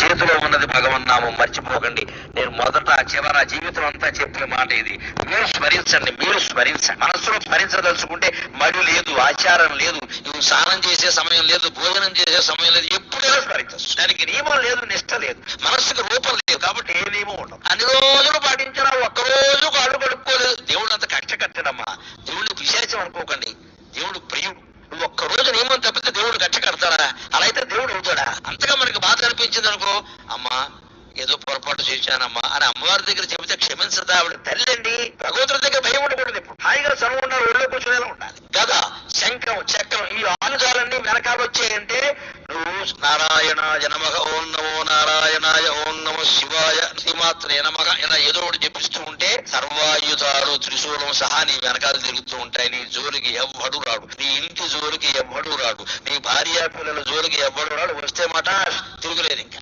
చేతిలో ఉన్నది భగవన్నామం మర్చిపోకండి. నేను మొదట చివర జీవితం అంతా చెప్పిన మాట ఇది. మీరు స్మరించండి మీరు స్మరించండి మనసులో స్మరించదలుచుకుంటే మడి లేదు ఆచారం లేదు నువ్వు స్నానం చేసే సమయం లేదు భోజనం చేసే సమయం లేదు ఎప్పుడైనా స్మరించచ్చు దానికి నియమం లేదు నిష్ట లేదు మనస్సుకి రూపం లేదు కాబట్టి ఏ నియమం ఉండదు. అన్ని రోజులు పాటించినా ఒక్కరోజు కాళ్ళు కడుక్కోలేదు. దేవుడు అంత కక్ష కట్టడమ్మా. దేవుడిని విశేషం అనుకోకండి దేవుడు ప్రియుడు నువ్వు ఒక్క రోజు నియమం తప్పితే దేవుడు కక్ష కడతాడా అలా అయితే దేవుడు అవుతాడా అంతగా మనకి బాధ అనిపించింది అనుకో అమ్మా ఏదో పొరపాటు చేశానమ్మా అని అమ్మవారి దగ్గర చెబితే క్షమించదా ఆవిడ? తల్లి అండి భగవంతుడి దగ్గర భయం ఉండకూడదు ఇప్పుడు. హాయిగా సర్వం ఉన్నారు ఒళ్ళో కూర్చునేలా ఉండాలి? కదా శంఖం చక్రం ఈ ఆనుజాలన్నీ వెనకాల వచ్చాయంటే నువ్వు నారాయణ జనమగ ఓం నమో నారాయణాయ ఓం నమో శివాయ శ్రీమాత్రే నమగ ఇలా ఏదో ఒకటి చెప్పిస్తూ ఉంటే సర్వ సర్వాయుధాలు త్రిశూలం సహా నీ వెనకాల తిరుగుతూ ఉంటాయి. నీ జోలికి ఎవ్వడు రాడు. నీ ఇంటి జోలికి ఎవ్వడు రాడు. నీ భార్య పిల్లల జోలికి ఎవ్వడు రాడు. వస్తే మాట తిరుగులేదు ఇంకా.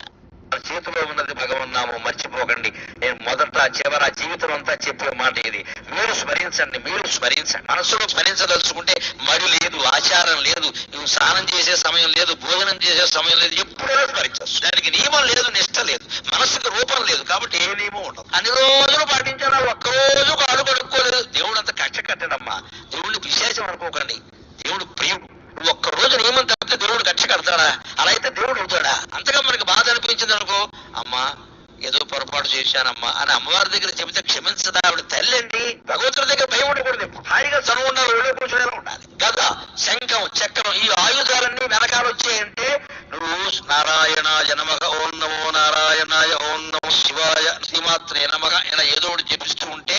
చేతిలో ఉన్నది భగవన్నామం మర్చిపోకండి. నేను మొదట చివర జీవితం అంతా చెప్పే మాట ఇది. మీరు స్మరించండి మీరు స్మరించండి. మనసులో స్మరించదలుచుకుంటే మడి లేదు ఆచారం లేదు నువ్వు స్నానం చేసే సమయం లేదు భోజనం చేసే సమయం లేదు ఎప్పుడైనా స్మరించవచ్చు. దానికి నీ లేదు నిష్ట లేదు మనస్సుకి రూపం లేదు కాబట్టి ఏ నియమం ఉండదు అన్ని రోజులు పాటించాలా ఒక్క రోజు కాళ్ళు కడుక్కోలేదు దేవుడు అంత కక్ష కట్టడమ్మా అనుకోకండి దేవుడు ప్రియుడు నువ్వు ఒక్క రోజు నియమం తప్పితే దేవుడు కక్ష కడతాడా? అలా అయితే దేవుడు అవుతాడా అంతగా మనకి బాధ అనిపించింది అనుకో అమ్మా ఏదో పొరపాటు చేశానమ్మా అని అమ్మవారి దగ్గర చెబితే క్షమించదా ఆవిడ తల్లి అండి భగవంతుడి దగ్గర భయం ఉండకూడదు. హాయిగా చనువు ఉన్నారు ఒళ్ళో కూర్చునేలా ఉండాలి. కదా? శంఖం చక్రం ఈ ఆయుధాలన్నీ వెనకాల వచ్చాయంటే నువ్వు నారాయణ జనమగ ఓం నమో నారాయణాయ ఓం నమో శివాయ శ్రీమాత్రే నమగ ఇలా ఏదో ఒకటి చెప్పిస్తూ